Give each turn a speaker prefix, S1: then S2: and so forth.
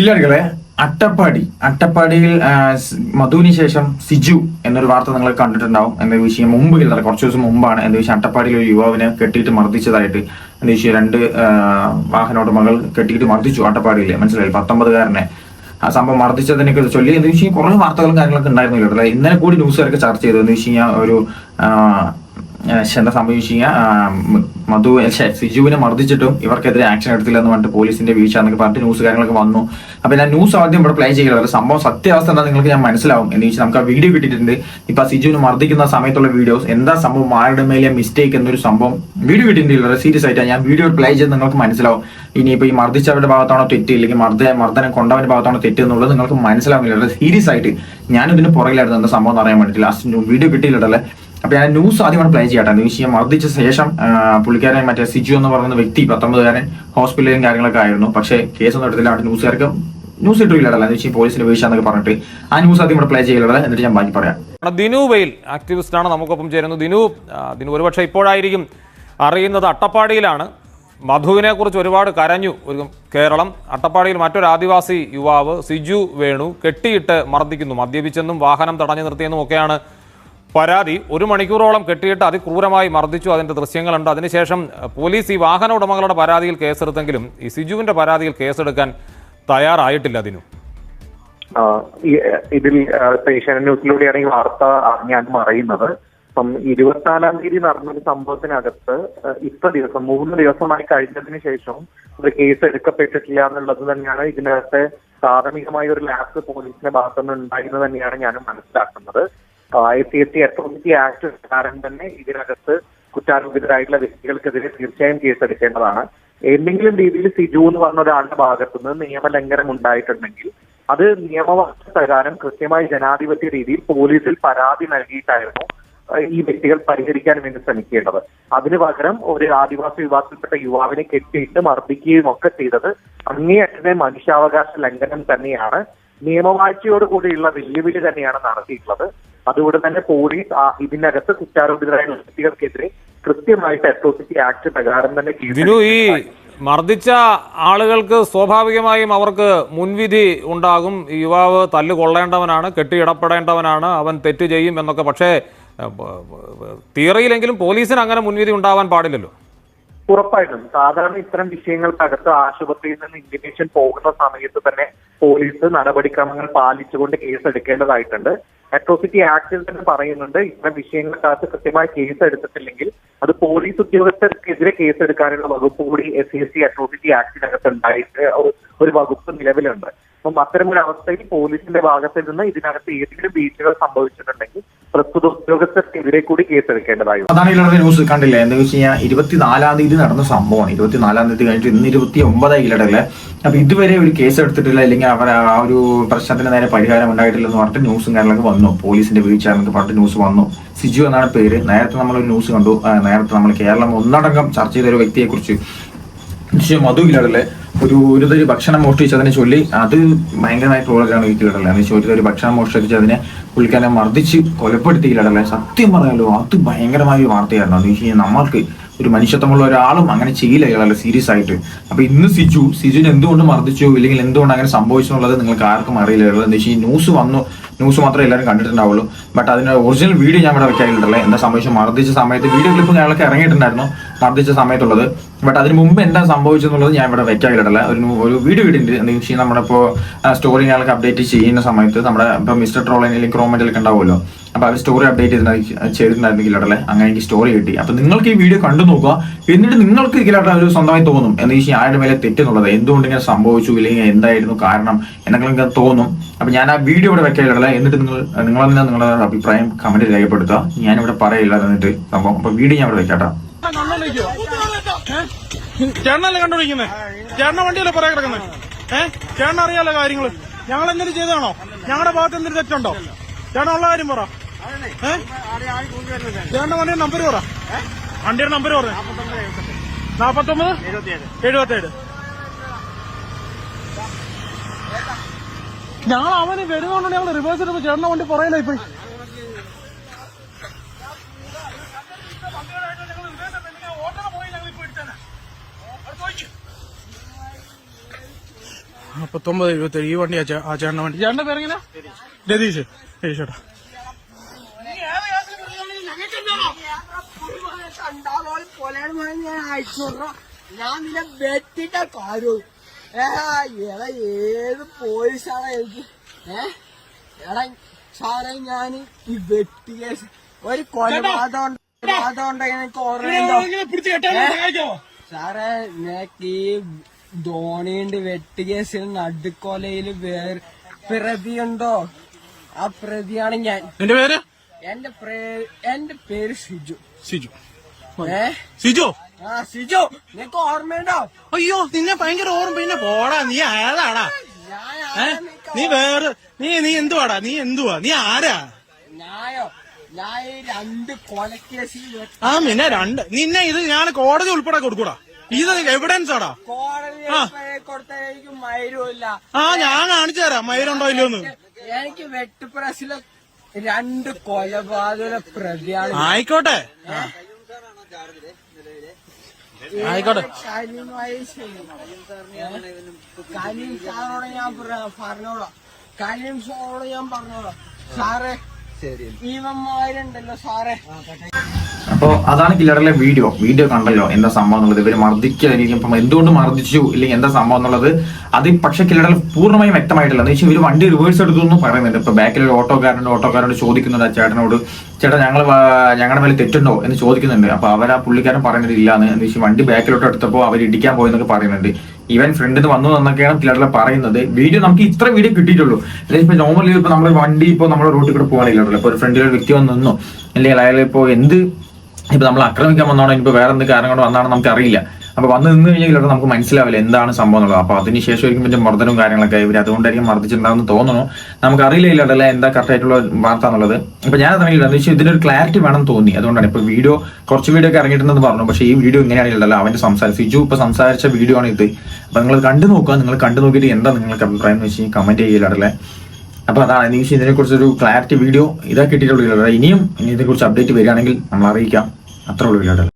S1: കില്ലാടികളെ അട്ടപ്പാടി അട്ടപ്പാടിയിൽ മധുവിന് ശേഷം സിജു എന്നൊരു വാർത്ത നിങ്ങൾ കണ്ടിട്ടുണ്ടാവും എന്ന വിഷയം മുമ്പ് ഇല്ലാതെ കുറച്ച് ദിവസം മുമ്പാണ് എന്ത് വിഷയം? അട്ടപ്പാടിയിൽ ഒരു യുവാവിനെ കെട്ടിയിട്ട് മർദ്ദിച്ചതായിട്ട് എന്ത് വിഷയം? രണ്ട് വാഹന വാഹനോടമകൾ കെട്ടിയിട്ട് മർദ്ദിച്ചു അട്ടപ്പാടിയിൽ. മനസ്സിലായി? പത്തൊമ്പതുകാരനെ. ആ സംഭവം മർദ്ദിച്ചതിനൊക്കെ ചൊല്ലി എന്ത് വിഷയം? കുറേ വാർത്തകളും കാര്യങ്ങളൊക്കെ ഉണ്ടായിരുന്നു കേട്ടോ. ഇന്നലെ കൂടി ന്യൂസുകാരൊക്കെ ചർച്ച ചെയ്തു എന്ന് വെച്ച് കഴിഞ്ഞാൽ ഒരു എന്താ കഴിഞ്ഞാൽ മധു സിജുവിനെ മർദ്ദിച്ചിട്ടും ഇവർക്കെതിരെ ആക്ഷൻ എടുത്തില്ല എന്ന് പറഞ്ഞിട്ട് പോലീസിന്റെ വീഴ്ച എന്നൊക്കെ പറഞ്ഞിട്ട് ന്യൂസ് കാര്യങ്ങളൊക്കെ വന്നു. അപ്പൊ ഞാൻ ന്യൂസ് ആദ്യം ഇവിടെ പ്ലേ ചെയ്യുന്നത് സംഭവം സത്യാവസ്ഥ എന്താ നിങ്ങൾക്ക് ഞാൻ മനസ്സിലാവും. എന്ന് വെച്ചാൽ നമുക്ക് ആ വീഡിയോ കിട്ടിയിട്ടുണ്ട്. ഇപ്പൊ സിജുവിന് മർദ്ദിക്കുന്ന സമയത്തുള്ള വീഡിയോസ് എന്താ സംഭവം? ആരുടെ മേലെ മിസ്റ്റേക്ക് എന്നൊരു സംഭവം വീഡിയോ കിട്ടിയിട്ടുണ്ട് സീരിയസ് ആയിട്ട് ഞാൻ വീഡിയോ പ്ലേ ചെയ്ത് നിങ്ങൾക്ക് മനസ്സിലാവും. ഇനിയിപ്പോ ഈ മർദ്ദിച്ചവരുടെ ഭാഗത്താണോ തെറ്റ് ഇല്ലെങ്കിൽ മർദ്ദ മർദ്ദനം കൊണ്ടവന്റെ ഭാഗത്താണോ തെറ്റ് എന്നുള്ളത് നിങ്ങൾക്ക് മനസ്സിലാവില്ല. സീരിയസ് ആയിട്ട് ഞാനിതിന് പുറകിലായിരുന്നു എന്താ സംഭവം എന്ന് അറിയാൻ വേണ്ടിയിട്ട് ലാസ്റ്റ് വീഡിയോ കിട്ടിയില്ലല്ലേ അപ്പൊ ഞാൻ ന്യൂസ് ആദ്യമാണ് പ്ലേ ചെയ്യട്ടെ. ന്യൂസ് ഞാൻ മർദ്ദിച്ച ശേഷം പുള്ളിക്കാരൻ മറ്റേ സിജു എന്ന് പറയുന്ന വ്യക്തി പത്തൊമ്പതുകാരൻ ഹോസ്പിറ്റലിലും കാര്യങ്ങളൊക്കെ ആയിരുന്നു. പക്ഷേ കേസൊന്നും എടുത്തില്ല. അവിടെ ന്യൂസുകാർക്ക് ന്യൂസ് ഇട്ടില്ലടല്ല എന്ന് വെച്ചാൽ പോലീസിന്റെ വീഴ്ച എന്നൊക്കെ പറഞ്ഞിട്ട് ആ ന്യൂസ് ആദ്യം ഇവിടെ പ്ലേ ചെയ്യലുള്ളത്. എന്നിട്ട് ഞാൻ ബാക്കി പറയാം.
S2: ദിനു വെയിൽ ആക്ടിവിസ്റ്റ് ആണ്. നമുക്കൊപ്പം ചേരുന്നത് ദിനു ദിനു ഒരുപക്ഷെ ഇപ്പോഴായിരിക്കും അറിയുന്നത് അട്ടപ്പാടിയിലാണ്. മധുവിനെ കുറിച്ച് ഒരുപാട് കരഞ്ഞു ഒരു കേരളം. അട്ടപ്പാടിയിൽ മറ്റൊരു ആദിവാസി യുവാവ് സിജു വേണു കെട്ടിയിട്ട് മർദ്ദിക്കുന്നു. മദ്യപിച്ചെന്നും വാഹനം തടഞ്ഞു നിർത്തിയെന്നും ഒക്കെയാണ് പരാതി ഒരു മണിക്കൂറോളം കെട്ടിയിട്ട് അതിക്രൂരമായി മർദ്ദിച്ചു. അതിന്റെ ദൃശ്യങ്ങളുണ്ട്. അതിനുശേഷം പോലീസ് ഈ വാഹന ഉടമകളുടെ പരാതിയിൽ കേസെടുത്തെങ്കിലും ഈ സിജുവിന്റെ പരാതിയിൽ കേസെടുക്കാൻ തയ്യാറായിട്ടില്ല
S3: അതിനു ഇതിൽ ന്യൂസിലൂടെ ഏഷ്യാനെറ്റ് ന്യൂസിലൂടെയാണ് ഈ വാർത്ത ഞാൻ അറിയുന്നത് ഇപ്പം ഇരുപത്തിനാലാം തീയതി നടന്നൊരു സംഭവത്തിനകത്ത് ഇത്ര ദിവസം മൂന്ന് ദിവസമായി കഴിഞ്ഞതിന് ശേഷം ഒരു കേസ് എടുക്കപ്പെട്ടിട്ടില്ല എന്നുള്ളത് തന്നെയാണ് ഇതിനകത്തെ പ്രാഥമികമായ ഒരു ലാപ്സ് പോലീസിന്റെ ഭാഗത്തുനിന്ന് ഉണ്ടായിരുന്നു തന്നെയാണ് ഞാൻ മനസ്സിലാക്കുന്നത്. I C S C atrocity act പ്രകാരം തന്നെ ഇതിനകത്ത് കുറ്റാരോപിതരായിട്ടുള്ള വ്യക്തികൾക്കെതിരെ തീർച്ചയായും കേസെടുക്കേണ്ടതാണ്. എന്തെങ്കിലും രീതിയിൽ സിജു എന്ന് പറഞ്ഞ ഒരാളുടെ ഭാഗത്തുനിന്ന് നിയമലംഘനം ഉണ്ടായിട്ടുണ്ടെങ്കിൽ അത് നിയമവാക്യ പ്രകാരം കൃത്യമായി ജനാധിപത്യ രീതിയിൽ പോലീസിൽ പരാതി നൽകിയിട്ടായിരുന്നു ഈ വ്യക്തികൾ പരിഹരിക്കാൻ വേണ്ടി ശ്രമിക്കേണ്ടത്. അതിനു പകരം ഒരു ആദിവാസി വിഭാഗത്തിൽപ്പെട്ട യുവാവിനെ കെട്ടിയിട്ട് മർദ്ദിക്കുകയും ഒക്കെ ചെയ്തത് അങ്ങേയറ്റത്തെ മനുഷ്യാവകാശ ലംഘനം തന്നെയാണ്. നിയമവാഴ്ചയോടുകൂടിയുള്ള വെല്ലുവിളി തന്നെയാണ് നടത്തിയിട്ടുള്ളത്. അതുകൊണ്ട് തന്നെ പോലീസ് ഇതിനകത്ത് കുറ്റാരോപിതരായ വ്യക്തികൾക്കെതിരെ കൃത്യമായിട്ട് അട്രോസിറ്റി ആക്ട് പ്രകാരം തന്നെ
S2: ഈ മർദ്ദിച്ച ആളുകൾക്ക് സ്വാഭാവികമായും അവർക്ക് മുൻവിധി ഉണ്ടാകും. യുവാവ് തല്ല് കൊള്ളേണ്ടവനാണ് കെട്ടിയിടപ്പെടേണ്ടവനാണ് അവൻ തെറ്റ് ചെയ്യും എന്നൊക്കെ. പക്ഷേ തിയറിയിലെങ്കിലും പോലീസിന് അങ്ങനെ മുൻവിധി ഉണ്ടാവാൻ പാടില്ലല്ലോ.
S3: ഉറപ്പായിട്ടും. സാധാരണ ഇത്തരം വിഷയങ്ങൾക്കകത്ത് ആശുപത്രിയിൽ നിന്ന് ഇന്റിമേഷൻ പോകുന്ന സമയത്ത് തന്നെ പോലീസ് നടപടിക്രമങ്ങൾ പാലിച്ചുകൊണ്ട് കേസ് എടുക്കേണ്ടതായിട്ടുണ്ട്. അട്രോസിറ്റി ആക്ടിൽ തന്നെ പറയുന്നുണ്ട്. ഇത്തരം വിഷയങ്ങൾക്കകത്ത് കൃത്യമായി കേസ് എടുത്തിട്ടില്ലെങ്കിൽ അത് പോലീസ് ഉദ്യോഗസ്ഥർക്കെതിരെ കേസെടുക്കാനുള്ള വകുപ്പ് കൂടി S C S C atrocity ആക്ടിനകത്ത് ഉണ്ടായിട്ട് ഒരു വകുപ്പ് നിലവിലുണ്ട്. അപ്പം അത്തരമൊരു അവസ്ഥയിൽ പോലീസിന്റെ ഭാഗത്ത് നിന്ന് ഇതിനകത്ത് ഏതെങ്കിലും വീഴ്ചകൾ സംഭവിച്ചിട്ടുണ്ടെങ്കിൽ പ്രസ്തുത ഉദ്യോഗസ്ഥർക്കെതിരെ കൂടി കേസെടുക്കേണ്ടതായി.
S1: അതാണ് ഇല്ലാത്ത ന്യൂസ് കണ്ടില്ലേ? എന്താ വെച്ച് കഴിഞ്ഞാൽ ഇരുപത്തിനാലാം തീയതി നടന്ന സംഭവമാണ്. ഇരുപത്തിനാലാം തീയതി കഴിഞ്ഞിട്ട് ഇന്ന് ഇരുപത്തി ഒമ്പതായി ഇല്ലടല്ലേ അപ്പൊ ഇതുവരെ ഒരു കേസ് എടുത്തിട്ടില്ല അല്ലെങ്കിൽ അവർ ആ ഒരു പ്രശ്നത്തിന് നേരെ പരിഹാരം ഉണ്ടായിട്ടില്ല എന്ന് പറഞ്ഞിട്ട് ന്യൂസും കാര്യങ്ങളൊക്കെ വന്നു. പോലീസിന്റെ വീഴ്ച എന്നൊക്കെ പറഞ്ഞിട്ട് ന്യൂസ് വന്നു. സിജു എന്നാണ് പേര്. നേരത്തെ നമ്മൾ ഒരു ന്യൂസ് കണ്ടു. നേരത്തെ നമ്മൾ കേരളം ഒന്നടങ്കം ചർച്ച ചെയ്ത ഒരു വ്യക്തിയെ കുറിച്ച് മധു ഇല്ലടല്ലേ ഒരു ഒരു തരി ഭക്ഷണം മോഷ്ടിച്ചതിനെ ചൊല്ലി അത് ഭയങ്കരമായ ട്രോളാണ് ഈ കീഴടല്ലേ എന്ന് വെച്ചാൽ ഒരു ഭക്ഷണം മോഷ്ടിച്ച് അതിനെ പുള്ളിക്കാരനെ മർദ്ദിച്ച് കൊലപ്പെടുത്തി കൊലപ്പെടുത്തിയില്ലടല്ലേ സത്യം പറയാലോ അത് ഭയങ്കരമായ ഒരു വാർത്തയായിരുന്നു. അത് വെച്ച് കഴിഞ്ഞാൽ നമ്മൾക്ക് ഒരു മനുഷ്യത്വമുള്ള ഒരാളും അങ്ങനെ ചെയ്യില്ല ഇയാളല്ലേ സീരിയസ് ആയിട്ട്. അപ്പൊ ഇന്ന് സിജു സിജുവിന് എന്തുകൊണ്ട് മർദ്ദിച്ചു? ഇല്ലെങ്കിൽ എന്തുകൊണ്ട് അങ്ങനെ സംഭവിച്ചു എന്നുള്ളത് നിങ്ങൾക്ക് ആർക്കും അറിയില്ല എന്താ വെച്ചാൽ ഈ ന്യൂസ് വന്നു ന്യൂസ് മാത്രമേ എല്ലാവരും കണ്ടിട്ടുണ്ടാവുള്ളൂ. ബട്ട് അതിന്റെ ഒറിജിനൽ വീഡിയോ ഞാൻ ഇവിടെ വെക്കാറില്ലല്ലേ എന്താ സംഭവിച്ചു മർദ്ദിച്ച സമയത്ത് വീഡിയോ ക്ലിപ്പ് ഞങ്ങൾക്ക് ഇറങ്ങിയിട്ടുണ്ടായിരുന്നു. മർദ്ദിച്ച സമയത്തുള്ളത്. ബട്ട് അതിന് മുമ്പ് എന്താ സംഭവിച്ചെന്നുള്ളത് ഞാൻ ഇവിടെ വെക്കാറില്ലല്ലേ ഒരു ഒരു വീഡിയോ ഇടുന്നുണ്ട് വെച്ചാൽ നമ്മുടെ സ്റ്റോറി ഞങ്ങൾക്ക് അപ്ഡേറ്റ് ചെയ്യുന്ന സമയത്ത് നമ്മുടെ ഇപ്പൊ മിസ്റ്റർ ട്രോളിൽ അല്ലെങ്കിൽ ക്രോമറ്റിലൊക്കെ ഉണ്ടാവുമല്ലോ. അപ്പൊ അവർ സ്റ്റോറി അപ്ഡേറ്റ് ചെയ്തിട്ടുണ്ടായി ചെയ്തിട്ടുണ്ടായിരുന്നെങ്കിൽ ഇടല്ലേ അങ്ങനെ എനിക്ക് സ്റ്റോറി കിട്ടി. അപ്പൊ നിങ്ങൾക്ക് ഈ വീഡിയോ കണ്ടു നോക്കുക. എന്നിട്ട് നിങ്ങൾക്ക് ഇതിലായിട്ട് ഒരു സ്വന്തമായി തോന്നും. എന്ന് വെച്ചാൽ ആരുടെ മേലെ തെറ്റെന്നുള്ളത്. എന്തുകൊണ്ട് ഇങ്ങനെ സംഭവിച്ചു? ഇല്ലെങ്കിൽ എന്തായിരുന്നു കാരണം? എന്നൊക്കെ തോന്നും. അപ്പൊ ഞാൻ ആ വീഡിയോ ഇവിടെ വെക്കാറില്ല എന്നിട്ട് നിങ്ങൾ നിങ്ങൾ നിങ്ങളുടെ അഭിപ്രായം കമന്റ് രേഖപ്പെടുത്തുക. ഞാനിവിടെ പറയില്ല. എന്നിട്ട് സംഭവം. അപ്പൊ വീഡിയോ ഞാൻ ഇവിടെ വെക്കാട്ടോ.
S4: ചേട്ടനല്ലേ കണ്ടുപിടിക്കുന്നത് ചേട്ടന്റെ വണ്ടിയല്ലേ പുറകെ കിടക്കുന്നത് ഏഹ് ചേട്ടൻ അറിയാലോ കാര്യങ്ങൾ. ഞങ്ങൾ എന്തെങ്കിലും ചെയ്താണോ ഞങ്ങളുടെ ഭാഗത്ത് എന്തെങ്കിലും തെറ്റുണ്ടോ? ചേട്ടൻ ഉള്ള കാര്യം പറ. ചേട്ടന്റെ വണ്ടിയുടെ നമ്പർ പറ. വണ്ടിയുടെ നമ്പർ പറ നാപ്പത്തൊമ്പത്? എഴുപത്തേഴ്. ഞങ്ങൾ അവന് വരുന്നോണ്ട് ഞങ്ങൾ റിവേഴ്സ് ചേട്ടന്റെ വണ്ടി പറയല ഇപ്പൊ നാപ്പത്തൊമ്പത് എഴുപത്തി ഈ വണ്ടി ആ ചേട്ടന്റെ വണ്ടി. ചേട്ടന്റെ പേരെങ്ങനെ? രതീഷ്.
S5: രതീഷേട്ടാ ഞാൻ നിന്നെ വെട്ടിട്ട കാര്യവും ഏടാ ഏത് പോലീസാണ് എനിക്ക് ഏ? എടാ സാറേ ഞാൻ ഈ വെട്ടി കേസ് ഒരു കൊലപാതകം കൊലപാതകം ഉണ്ടെങ്കിൽ എനിക്ക് ഓർമ്മയുണ്ടോ സാറേ നിനക്ക് ഈ ധോണിയുണ്ട് വെട്ട് കേസിൽ നടുക്കൊലയിൽ വേറെ പ്രതിയുണ്ടോ? ആ പ്രതിയാണ് ഞാൻ.
S4: എന്റെ പേര്?
S5: എന്റെ എന്റെ പേര് ഷിജു.
S4: സിജു
S5: ഏ?
S4: സിജു
S5: ആ ഷിജു നിനക്ക് ഓർമ്മയുണ്ടോ?
S4: അയ്യോ നിന്നെ ഭയങ്കര ഓർമ്മ. പിന്നെ പോടാ നീ ആരാടാ? ഏ? നീ വേറെ നീ നീ എന്തുവാടാ? നീ എന്തുവാ? നീ ആരാ?
S5: ഞായോ? ഞാൻ രണ്ട് കൊലക്കേസിൽ
S4: ആ പിന്നെ രണ്ട്. നിന്നെ ഇത് ഞാൻ കോടതി ഉൾപ്പെടെ കൊടുക്കൂടാ. ഇത് എവിഡൻസ് ആടാ.
S5: കോടതി
S4: ആ. ഞാൻ കാണിച്ചു തരാം. മയിലുണ്ടോ ഇല്ലോന്ന്
S5: എനിക്ക് വെട്ടുപ്രസിലെ രണ്ട് കൊലപാതക പ്രതിയാണ്.
S4: ആയിക്കോട്ടെ. ആയിക്കോട്ടെ.
S5: കരീം സാറോട് ഞാൻ പറ- പറഞ്ഞോളാം. കരീം സാറോട് ഞാൻ പറഞ്ഞോളാം. സാറേ ഇവന്മാരുണ്ടല്ലോ സാറേ.
S1: അപ്പോ അതാണ് കില്ലറിലെ വീഡിയോ. വീഡിയോ കണ്ടല്ലോ എന്താ സംഭവം എന്നുള്ളത്. ഇവർ മർദ്ദിക്കാതിരിക്കും ഇപ്പം എന്തുകൊണ്ട് മർദ്ദിച്ചു? ഇല്ലെങ്കിൽ എന്താ സംഭവം എന്നുള്ളത് അത് പക്ഷെ കില്ലറിൽ പൂർണമായും വ്യക്തമായിട്ടില്ല. എന്ന് വെച്ചാൽ ഇവർ വണ്ടി റിവേഴ്സ് എടുത്തു എന്ന് പറയുന്നുണ്ട്. ഇപ്പൊ ബാക്കിൽ ഒരു ഓട്ടോക്കാരനോട് ഓട്ടോക്കാരനോട് ചോദിക്കുന്നുണ്ട് ആ ചേട്ടനോട് ചേട്ടാ ഞങ്ങൾ ഞങ്ങളുടെ മേലെ തെറ്റുണ്ടോ? എന്ന് ചോദിക്കുന്നുണ്ട്. അപ്പൊ അവർ ആ പുള്ളിക്കാരൻ പറയുന്നത് ഇല്ല എന്ന് വെച്ചാൽ വണ്ടി ബാക്കിലോട്ട് എടുത്തപ്പോൾ അവർ ഇടിക്കാൻ പോയെന്നൊക്കെ പറയുന്നുണ്ട്. ഇവൻ ഫ്രണ്ടിൽ നിന്ന് വന്നു എന്നൊക്കെയാണ് കിലറിലെ പറയുന്നത്. വീഡിയോ നമുക്ക് ഇത്ര വീഡിയോ കിട്ടിയിട്ടുള്ളൂ. ഇപ്പൊ നോർമലി ഇപ്പൊ നമ്മുടെ വണ്ടി ഇപ്പൊ നമ്മുടെ റൂട്ടിൽ കൂടെ പോകാനില്ലല്ലോ ഇപ്പൊ ഒരു ഫ്രണ്ടിലൊരു വ്യക്തി വന്ന് നിന്നോ. അല്ലെങ്കിൽ അയാൾ ഇപ്പോൾ എന്ത് ഇപ്പൊ നമ്മൾ ആക്രമിക്കാൻ വന്നോണോ ഇനിയിപ്പോ വേറെ എന്ത് കാരണം കൊണ്ട് വന്നാണോ നമുക്ക് അറിയില്ല അപ്പൊ വന്ന് നിന്ന് കഴിഞ്ഞാൽ നമുക്ക് മനസ്സിലാവില്ല എന്താണ് സംഭവം എന്നുള്ളത്. അപ്പൊ അതിനുശേഷം ആയിരിക്കും പിന്നെ മർദ്ദനവും കാര്യങ്ങളൊക്കെ ഇവർ അതുകൊണ്ടായിരിക്കും മർദ്ദിച്ചിട്ടുണ്ടാവുന്ന തോന്നുന്നു. നമുക്ക് അറിയില്ല ഇല്ലടല്ല എന്താ കറക്റ്റ് ആയിട്ടുള്ള വാർത്ത എന്നുള്ളത്. അപ്പൊ ഞാൻ അതറിയില്ല വെച്ചാൽ ഇതിനൊരു ക്ലാരിറ്റി വേണം തോന്നി. അതുകൊണ്ടാണ് ഇപ്പൊ വീഡിയോ കുറച്ച് വീഡിയോ ഒക്കെ ഇറങ്ങിയിട്ടുണ്ടെന്ന് പറഞ്ഞു. പക്ഷേ ഈ വീഡിയോ ഇങ്ങനെയാണ് ഇല്ലല്ലോ അവന്റെ സംസാരം സിജു ഇപ്പൊ സംസാരിച്ച വീഡിയോ ആണ് ഇത്. അപ്പൊ നിങ്ങൾ കണ്ടു നോക്കുക. നിങ്ങൾ കണ്ടു നോക്കിയിട്ട് എന്താ നിങ്ങൾക്ക് അഭിപ്രായം എന്ന് വെച്ച് കമന്റ് ചെയ്യില്ലാടല്ലേ അപ്പൊ അതാണ്. എനിക്ക് ഇതിനെ കുറിച്ചൊരു ക്ലാരിറ്റി വീഡിയോ ഇതാ കിട്ടിയിട്ടുള്ളൂ. ഇനിയും ഇതിനെക്കുറിച്ച് ഇതിനെ കുറിച്ച് അപ്ഡേറ്റ് വരികയാണെങ്കിൽ നമ്മൾ അറിയിക്കാം. അത്ര ഉള്ളൂ ഇല്ലടല്ലേ